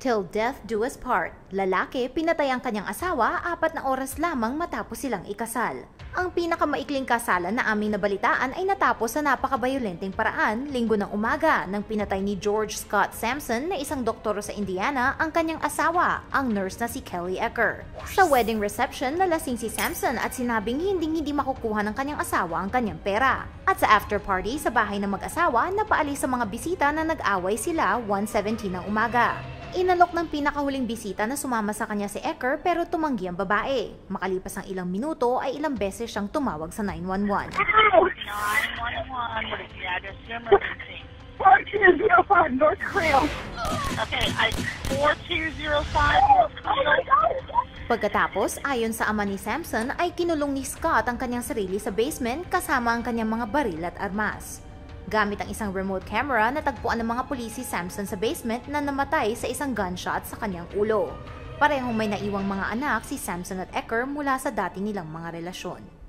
Till death do us part. Lalaki, pinatay ang kanyang asawa apat na oras lamang matapos silang ikasal. Ang pinakamaikling kasalan na aming nabalitaan ay natapos sa napakabayolenteng paraan linggo ng umaga nang pinatay ni George Scott Sampson na isang doktor sa Indiana ang kanyang asawa, ang nurse na si Kelly Ecker. Sa wedding reception, nalasing si Sampson at sinabing hindi hindi makukuha ng kanyang asawa ang kanyang pera. At sa after party sa bahay ng mag-asawa, napaalis sa mga bisita na nag-away sila 1.17 ng umaga. Inalok ng pinakahuling bisita na sumama sa kanya si Ecker pero tumanggi ang babae. Makalipas ang ilang minuto ay ilang beses siyang tumawag sa 911. 911, what is the address of your emergency? 4205 North Creel. Okay, I 4205 North Creel. Pagkatapos, ayon sa ama ni Samson, ay kinulong ni Scott ang kanyang sarili sa basement kasama ang kanyang mga baril at armas. Gamit ang isang remote camera, natagpuan ng mga pulis si Samson sa basement na namatay sa isang gunshot sa kanyang ulo. Parehong may naiwang mga anak si Samson at Ecker mula sa dati nilang mga relasyon.